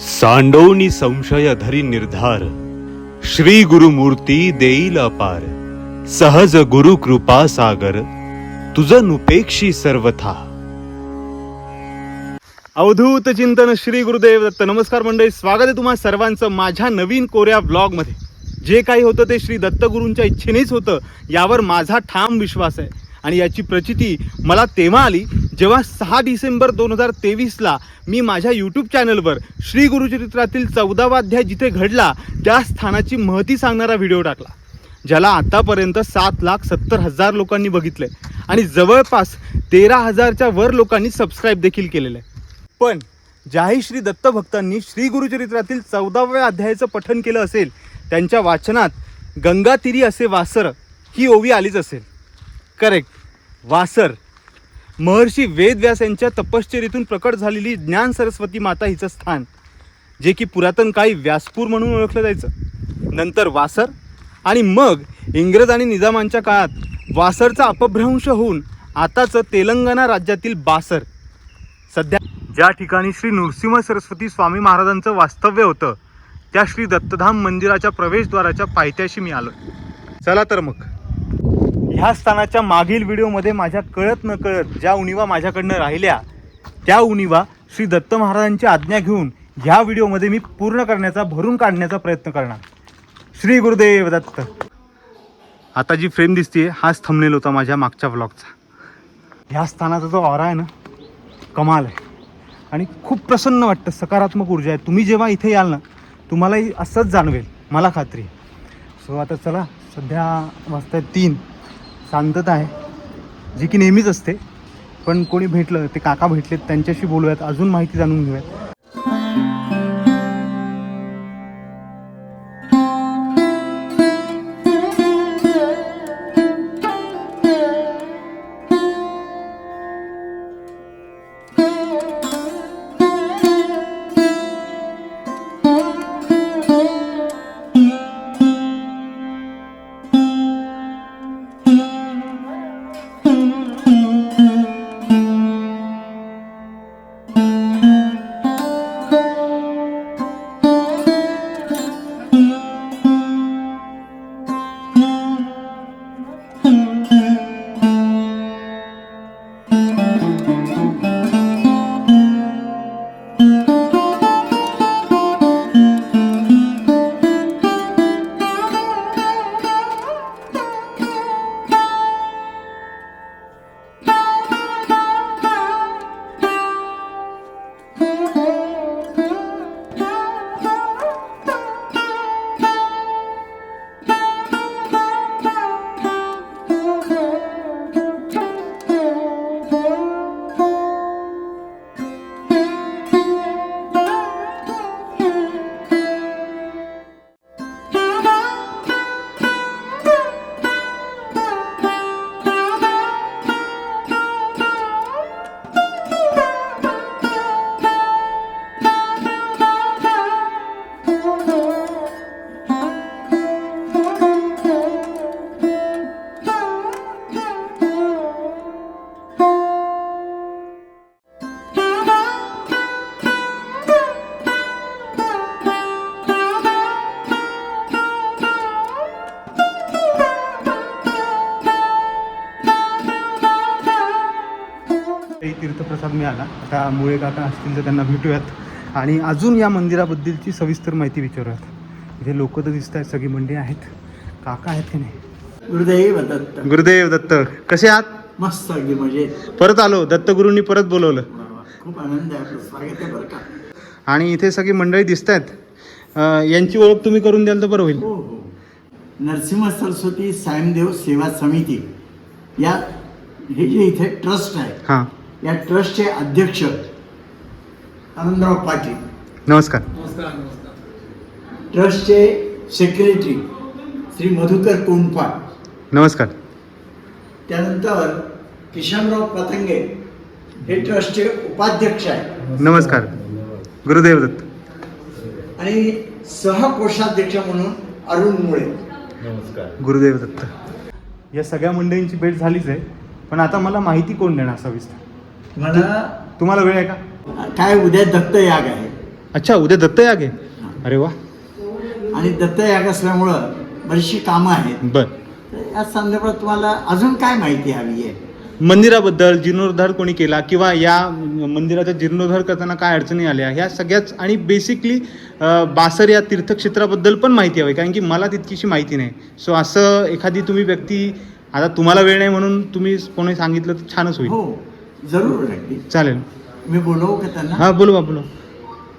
सांडोनी संशय धरी निर्धार श्री गुरुमूर्ती देईल अपार सहज गुरु कृपा सागर तुझ नुपेक्षी सर्वथा. अवधूत चिंतन श्री गुरुदेव दत्त. नमस्कार मंडळी स्वागत आहे तुम्हा सर्वांचं माझ्या नवीन कोऱ्या ब्लॉगमध्ये. जे काही होतं ते श्री दत्तगुरूंच्या इच्छेनेच होतं यावर माझा ठाम विश्वास आहे. आणि याची प्रचिती मला तेव्हा आली जेव्हा सहा डिसेंबर दोन हजार तेवीसला मी माझ्या यूट्यूब चॅनलवर श्री गुरुचरित्रातील चौदावा अध्याय जिथे घडला त्या स्थानाची महती सांगणारा व्हिडिओ टाकला ज्याला आतापर्यंत सात लाख सत्तर हजार लोकांनी बघितले आणि जवळपास तेरा हजारच्या वर लोकांनी सबस्क्राईब देखील केलेलं. आहे पण ज्याही श्री दत्तभक्तांनी श्री गुरुचरित्रातील चौदाव्या अध्यायाचं पठन केलं असेल त्यांच्या वाचनात गंगातीरी असे वासर ही ओवी आलीच असेल. करेक्ट वासर. महर्षी वेदव्यास यांच्या तपश्चर्येतून प्रकट झालेली ज्ञान सरस्वती माता हिचं स्थान जे की पुरातन काळी व्यासपूर म्हणून ओळखलं जायचं. नंतर वासर आणि मग इंग्रज आणि निजामांच्या काळात वासरचा अपभ्रंश होऊन आताचं तेलंगणा राज्यातील बासर. सध्या ज्या ठिकाणी श्री नृसिंह सरस्वती स्वामी महाराजांचं वास्तव्य होतं त्या श्री दत्तधाम मंदिराच्या प्रवेशद्वाराच्या पायथ्याशी मी आलो चला तर मग. ह्या स्थानाच्या मागील व्हिडिओमध्ये माझ्या कळत न कळत ज्या उणीवा माझ्याकडनं राहिल्या त्या उणीवा श्री दत्त महाराजांची आज्ञा घेऊन ह्या व्हिडिओमध्ये मी पूर्ण करण्याचा भरून काढण्याचा प्रयत्न करणार. श्री गुरुदेव दत्त. आता जी फ्रेम दिसते हाच थंबनेल होता माझ्या मागच्या व्लॉगचा ह्या स्थानाचा जो ऑरा आहे ना कमाल आहे. आणि खूप प्रसन्न वाटतं सकारात्मक ऊर्जा आहे. तुम्ही जेव्हा इथे याल ना तुम्हालाही असंच जाणवेल मला खात्री आहे. सो आता चला सध्या वाजता तीन. शांतता आहे जी की नेहमीच असते. पण कोणी भेटलं ते काका भेटलेत त्यांच्याशी बोलूयात अजून माहिती जाणून घेऊयात. मिळाला. आता मुळे काका असतील तर त्यांना भेटूयात. आणि अजून या मंदिराबद्दलची सविस्तर माहिती विचारूयात. इथे लोक तर दिसत आहेत सगळी मंडळी आहेत. काका आहेत की नाही? गुरुदेव दत्त. गुरुदेव दत्त. कसे आहात? मस्त अगदी म्हणजे परत आलो. दत्तगुरूंनी परत बोलवलं. खूप आनंद आहे स्वागत आहे बरं का. आणि इथे सगळी मंडळी दिसत आहेत यांची ओळख तुम्ही करून द्याल तर बरं होईल. हो हो. नरसिंह सरस्वती सायमदेव सेवा समिती. या हे जे इथे ट्रस्ट आहे हां. या ट्रस्टचे अध्यक्ष आनंदराव पाटील. नमस्कार. ट्रस्टचे सेक्रेटरी श्री मधुकर कोंडपाळ नमस्कार. त्यानंतर किशनराव पतंगे हे ट्रस्टचे उपाध्यक्ष आहे नमस्कार. गुरुदेव दत्त. आणि सहकोषाध्यक्ष म्हणून अरुण मुळे. गुरुदेव दत्त. या सगळ्या मंडळींची भेट झालीच आहे पण आता मला माहिती कोण देणार सविस्तर? मला तुम्हाला वेळ आहे का? काय उद्या दत्त याग आहे. अच्छा उद्या दत्त याग आहे अरे वा. आणि दत्तयाग असल्यामुळं बरीचशी कामं आहेत. बर. तर या संदर्भात तुम्हाला अजून काय माहिती हवी आहे? मंदिराबद्दल जीर्णोद्धार कोणी केला किंवा या मंदिराचा जीर्णोद्धार करताना काय अडचणी आल्या? ह्या सगळ्याच आणि बेसिकली बासर या तीर्थक्षेत्राबद्दल पण माहिती हवी कारण की मला तितकीशी माहिती नाही. सो असं एखादी तुम्ही व्यक्ती आता तुम्हाला वेळ नाही म्हणून तुम्ही कोणी सांगितलं तर छानच होईल. हो. जरूर अगदी चालेल. मी बोलवू का त्यांना? हां बोलू बा बोलू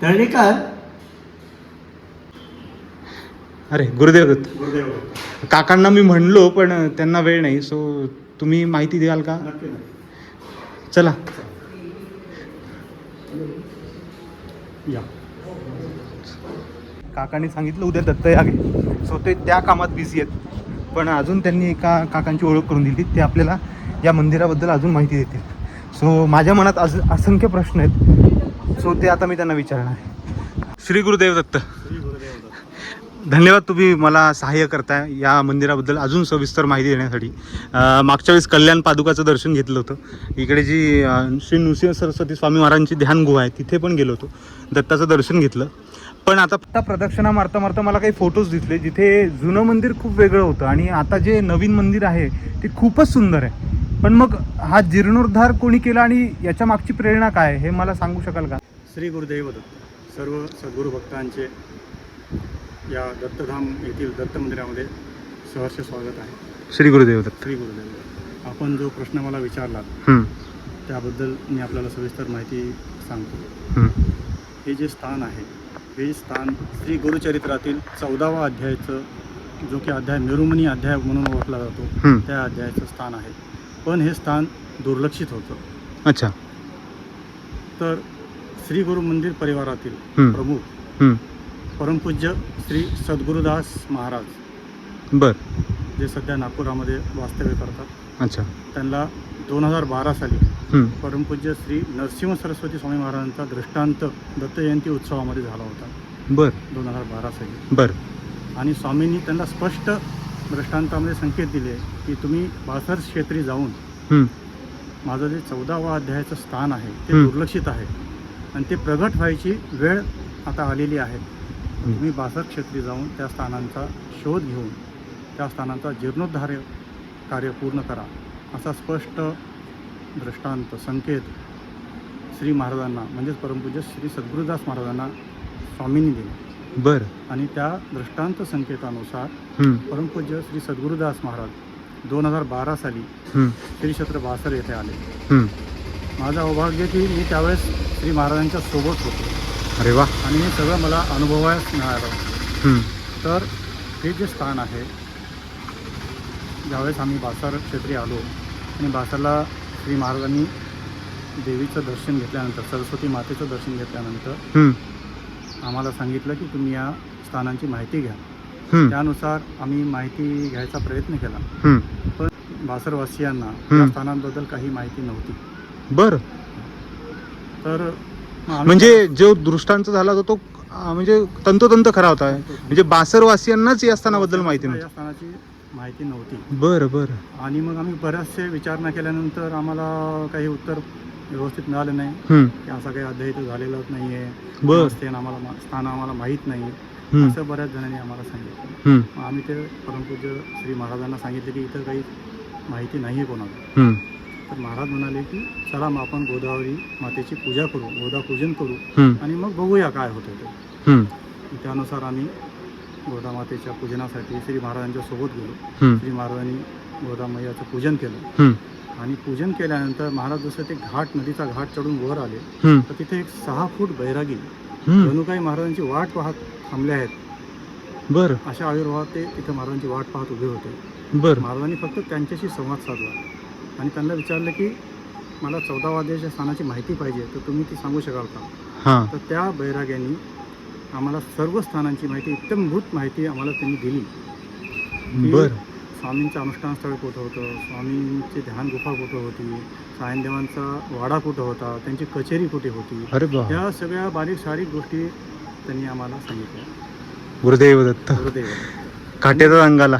तळणीकर अरे गुरुदेव दत्त. काकांना मी म्हणलो पण त्यांना वेळ नाही सो तुम्ही माहिती द्याल का? चला. या. काकांनी सांगितलं उद्या दत्त याग आहे सो ते त्या कामात बिझी आहेत. पण अजून त्यांनी एका काकांची ओळख करून दिली ते आपल्याला या मंदिराबद्दल अजून माहिती देतील. सो माझ्या मनात अस असंख्य प्रश्न आहेत. सो ते आता मी त्यांना विचारणार आहे. श्री गुरुदेव दत्त. धन्यवाद तुम्ही मला सहाय्य करताय या मंदिराबद्दल अजून सविस्तर माहिती देण्यासाठी. मागच्या वेळेस कल्याण पादुकाचं दर्शन घेतलं होतं. इकडे जी श्री नृसिंह सरस्वती स्वामी महाराजांची ध्यान गुहा आहे तिथे पण गेलो होतो. दत्ताचं दर्शन घेतलं. पण आता आता प्रदक्षिणा मारता मारता मला काही फोटोज दिसले जिथे जुनं मंदिर खूप वेगळं होतं आणि आता जे नवीन मंदिर आहे ते खूपच सुंदर आहे. पण मग हा जीर्णोद्धार कोणी केला आणि याच्या मागची प्रेरणा काय आहे हे मला सांगू शकाल का? श्री गुरुदेव दत्त सर्व सद्गुरू भक्तांचे या दत्तधाम येथील दत्त मंदिरामध्ये सहर्ष स्वागत आहे. श्री गुरुदेव दत्त. श्री गुरुदेव दत्त. आपण जो प्रश्न मला विचारला त्याबद्दल मी आपल्याला सविस्तर माहिती सांगतो. हे जे स्थान आहे हे स्थान श्री गुरुचरित्रातील चौदावा अध्यायाचं जो की अध्याय निरुमणी अध्याय म्हणून ओळखला जातो. त्या अध्यायाचं स्थान आहे. पण हे स्थान दुर्लक्षित होतं. अच्छा. तर श्री गुरु मंदिर परिवारातील. प्रमुख परमपूज्य श्री सद्गुरुदास महाराज बर. जे सध्या नागपुरामध्ये वास्तव्य करतात अच्छा. त्यांना दोन हजार बारा साली परमपूज्य श्री नरसिंह सरस्वती स्वामी महाराजांचा दृष्टांत दत्त जयंती उत्सवामध्ये झाला होता. बर. दोन हजार बारा साली. बर. आणि स्वामींनी त्यांना स्पष्ट दृष्टांतामध्ये संकेत दिले की तुम्ही बासर क्षेत्री जाऊन माझं जे चौदावा अध्यायाचं स्थान आहे ते. दुर्लक्षित आहे. आणि ते प्रगट व्हायची वेळ आता आलेली आहे. तुम्ही बासर क्षेत्री जाऊन त्या स्थानांचा शोध घेऊन त्या स्थानांचा जीर्णोद्धार कार्य पूर्ण करा. असा स्पष्ट दृष्टांत संकेत श्री महाराजांना म्हणजेच परमपूज्य श्री सद्गुरुदास महाराजांना स्वामींनी दिले. बर. आणि त्या दृष्टांत संकेतानुसार परमपूज्य श्री सद्गुरुदास महाराज दोन हजार बारा साली श्री क्षेत्र बासर येथे आले. माझं अभाग्य की मी त्यावेळेस श्री महाराजांच्या सोबत होतो. अरे वा. आणि हे सगळं मला अनुभवायला मिळालं. तर हे जे स्थान आहे ज्यावेळेस आम्ही बासर क्षेत्री आलो आणि बासरला श्री महाराजांनी देवीचं दर्शन घेतल्यानंतर सरस्वती मातेचं दर्शन घेतल्यानंतर आम्हाला सांगितलं की तुम्ही या स्थानांची माहिती घ्या. त्यानुसार आम्ही माहिती घ्यायचा प्रयत्न केला. पण बासरवासियांना. या स्थानांबद्दल काही माहिती नव्हती. बर. तर म्हणजे जो दृष्टांत झाला होता तो म्हणजे तंतोतंत खरा होता. म्हणजे बासरवासियांनाच या स्थानाबद्दल माहिती या नव्हती स्थानाची माहिती नव्हती. बरं बरं. आणि मग आम्ही बऱ्याचशे विचारणा केल्यानंतर आम्हाला काही उत्तर व्यवस्थित मिळालं नाही. हम्म, की असा काही अध्याय इथं झालेलाच नाही आहे बर स्थान आम्हाला मा- स्थान आम्हाला माहीत नाही. हम्म, असं बऱ्याच जणांनी आम्हाला सांगितलं. हम्म, मग आम्ही ते परमपूज्य श्री महाराजांना सांगितले की इथं काही माहिती नाही आहे कोणाला. हम्म, तर महाराज म्हणाले की चला मग आपण गोदावरी मातेची पूजा करू गोदा पूजन करू हम्म, आणि मग बघूया काय होतं ते. हम्म, त्यानुसार आम्ही गोदा मातेच्या पूजनासाठी श्री महाराजांच्या सोबत गेलो. श्री महाराजांनी गोदा मैयाचं पूजन केलं. आणि पूजन केल्यानंतर महाराज जसं ते घाट नदीचा घाट चढून वर आले तर तिथे एक सहा फूट बैरागी. जणू काही महाराजांची वाट पाहत थांबले आहेत. बरं. अशा आविर्भावात ते तिथे महाराजांची वाट पाहत उभे होते. बरं. महाराजांनी फक्त त्यांच्याशी संवाद साधला. आणि त्यांना विचारलं की मला चौदा वाद्याच्या स्थानाची माहिती पाहिजे तर तुम्ही ती सांगू शकाल का? तर त्या बैराग्यांनी आम्हाला सर्व स्थानांची माहिती इत्तमभूत माहिती आम्हाला त्यांनी दिली. बरं. स्वामींचं अनुष्ठान स्थळ कुठं होतं? स्वामींची ध्यान गुफा कुठं होती? सायनदेवांचा वाडा कुठं होता? त्यांची कचेरी कुठे होती? या सगळ्या बारीक सारीक गोष्टी त्यांनी आम्हाला सांगितल्या. गुरुदेव दत्त. गुरुदेव काट्याचा अंगाला.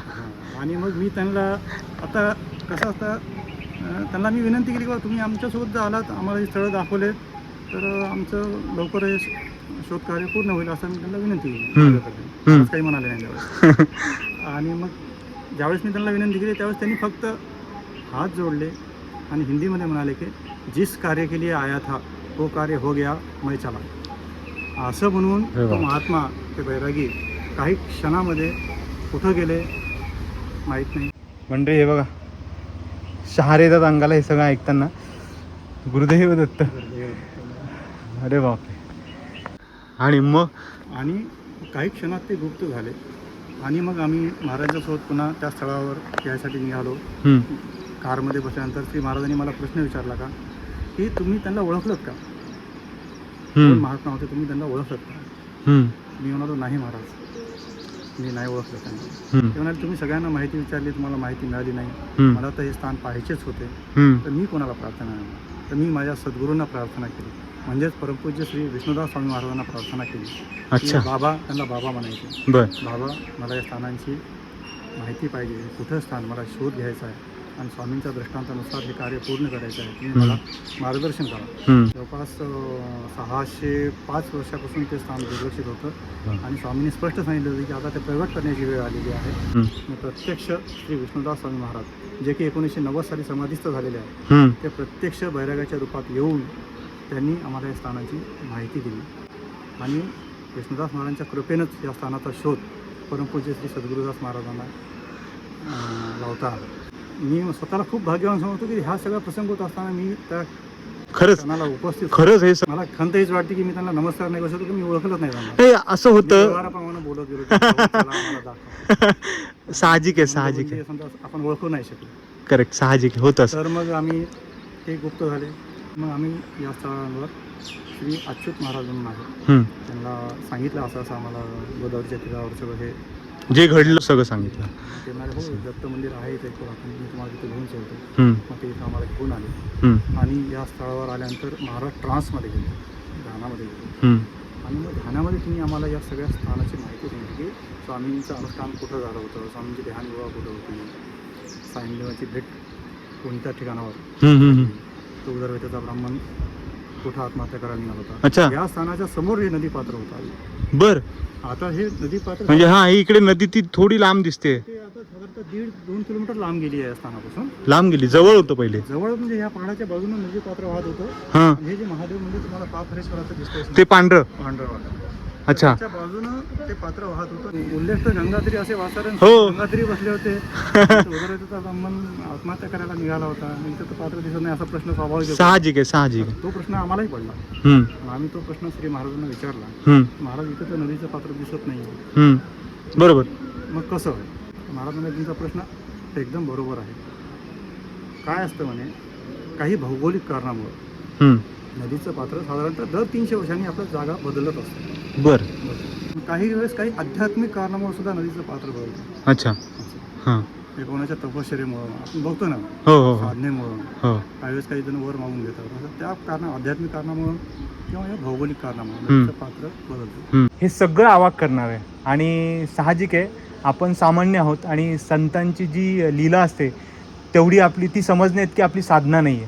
आणि मग मी त्यांना आता कसं असतं त्यांना मी विनंती केली की तुम्ही आमच्यासोबत जर आलात आम्हाला ही स्थळं दाखवलेत. तर आमचं लवकर शोधकार्य पूर्ण होईल असं मी त्यांना विनंती केली. माझ्याकडे. काही म्हणाले नाही त्यावेळेस. आणि मग ज्यावेळेस मी त्यांना विनंती केली त्यावेळेस त्यांनी फक्त हात जोडले आणि हिंदीमध्ये म्हणाले की जिस कार्य के लिए आया था वो कार्य हो गया मैं चला. असं म्हणून अरे तो. महात्मा ते बैरागी काही क्षणामध्ये कुठं गेले माहीत नाही. म्हणजे हे बघा शहार येतात अंगाला हे सगळं ऐकताना गुरुदेव दत्त. अरे बापरे. आणि मग? आणि काही क्षणात ते गुप्त झाले. आणि मग आम्ही महाराजांसोबत पुन्हा त्या स्थळावर यायसाठी निघालो. कारमध्ये बसल्यानंतर श्री महाराजांनी मला प्रश्न विचारला का? की तुम्ही त्यांना ओळखलत का? महात्मा होते तुम्ही त्यांना ओळखलत का? मी म्हणालो नाही महाराज मी नाही ओळखलं त्यांना. ते म्हणाले तुम्ही सगळ्यांना माहिती विचारली तुम्हाला माहिती मिळाली नाही. मला तर हे स्थान पाहायचेच होते. तर मी कोणाला प्रार्थना तर मी माझ्या सद्गुरूंना प्रार्थना केली. म्हणजेच परमपूज्य श्री विष्णुदास स्वामी महाराजांना प्रार्थना केली. की अच्छा बाबा त्यांना बाबा म्हणायचे. बर. बाबा मला या स्थानांची माहिती पाहिजे. कुठं स्थान? मला शोध घ्यायचा आहे. आणि स्वामींच्या दृष्टांतानुसार हे कार्य पूर्ण करायचं आहे. तुम्ही मला मार्गदर्शन करा. जवळपास सहाशे पाच वर्षापासून ते स्थान दुर्लक्षित होतं. आणि स्वामींनी स्पष्ट सांगितलं होतं की आता ते प्रगट करण्याची वेळ आलेली आहे. आणि प्रत्यक्ष श्री विष्णुदास स्वामी महाराज जे की एकोणीसशे नव्वद साली समाधीस्थ झालेले आहे. ते प्रत्यक्ष बैरागाच्या रूपात येऊन त्यांनी आम्हाला या स्थानाची माहिती दिली. आणि विष्णुदास महाराजांच्या कृपेनंच या स्थानाचा शोध परमपूज्य श्री सद्गुरुदास महाराजांना लावता आला. मी स्वतःला खूप भाग्यवान समजतो की हा सगळा प्रसंग होत असताना मी त्या खरंच क्षणाला उपस्थित. खरंच हे मला खंत हीच वाटते की मी त्यांना नमस्कार नाही करू शकतो की मी ओळखलंच नाही असं होतं बोलत गेलो. साहजिक आहे साहजिक आहे. म्हणजे समजा आपण ओळखू नाही शकलो. करेक्ट साहजिक होत तर मग आम्ही ते गुप्त झाले. मग आम्ही या स्थळांवर श्री अच्युत महाराज म्हणून आहे. हम्म. त्यांना सांगितलं असं असं आम्हाला गोदावरीच्या तीरावर सगळं हे जे घडलं सगळं सांगितलं. ते म्हणाले हो दत्त मंदिर आहे इथे तो आपण मी तुम्हाला तिथे घेऊन चलतो. हम्म, मग ते इथं आम्हाला घेऊन आले. हम्म, आणि या स्थळावर आल्यानंतर महाराज ट्रान्समध्ये गेले ध्यानामध्ये गेले. हम्म, आणि मग ध्यानामध्ये तुम्ही आम्हाला या सगळ्या स्थानाची माहिती सांगितली की स्वामींचं अनुष्ठान कुठं झालं होतं स्वामींची ध्यानगुहा कुठं होती साईंदेवाची भेट कोणत्या ठिकाणावर? हम्म, हम्म, हम्म. तो उदरवेताचा ब्राह्मण कुठं आत्महत्या करायला निघाला होता. अच्छा. या स्थानाच्या समोर हे नदी पात्र होता बर. आता हे नदी पात्र म्हणजे हा ही इकडे नदी ती थोडी लांब दिसते. ते आता साधारणतः दीड दोन किलोमीटर लांब गेली आहे या स्थानापासून. लांब गेली जवळ होतं पहिले. जवळ म्हणजे या पहाडाच्या बाजूने नदी पात्र वाहत होतं. हा. आणि हे जे महादेव मंदिर तुम्हाला पापहरेश्वराचं दिसतंय. ते पांढरं. पांढरं वाटत. अच्छा. त्याच्या बाजूनं ते पात्र वाहत होतं. उल्लेख गंगाधरी असे वाचारण हो. गंगाधरी बसले होते. उदरवेताचा ब्राह्मण आत्महत्या करायला निघाला होता. आणि इथं तर पात्र दिसत नाही असा प्रश्न स्वाभाविक होता. साहजिक आहे साहजिक आहे. तो प्रश्न आम्हालाही पडला. हम्म, मग आम्ही तो प्रश्न श्री महाराजांना विचारला. हम्म, महाराज इथं तर नदीचं पात्र दिसत नाही. हम्म. बरोबर. मग कसं? आहे महाराज म्हणे तुमचा प्रश्न एकदम बरोबर आहे. काय असतं म्हणे? काही भौगोलिक कारणामुळं. हम्म, नदीचं पात्र साधारणतः दर तीनशे वर्षांनी आपलं जागा बदलत असतं. बर. काही वेळेस काही आध्यात्मिक कारणामुळे सुद्धा नदीचं पात्र बदलतं. अच्छा. हां. ते कोणाच्या तपश्चर्येमुळं आपण बघतो ना? हो हो हो. साधनेमुळं. हो. काही वेळेस काही जण वर मागून घेतात. असं त्या कारण आध्यात्मिक कारणामुळं किंवा या भौगोलिक कारणामुळं हम्म. नदीचं पात्र बदलतं. हे सगळं आवाक करणार आहे आणि साहजिक आहे. आपण सामान्य आहोत आणि संतांची जी लीला असते तेवढी आपली ती समजणे इतकी आपली साधना नाही आहे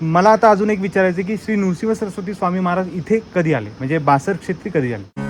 मला आता अजून एक विचारायचं की श्री नृसिंह सरस्वती स्वामी महाराज इथे कधी आले? म्हणजे बासर क्षेत्री कधी आले?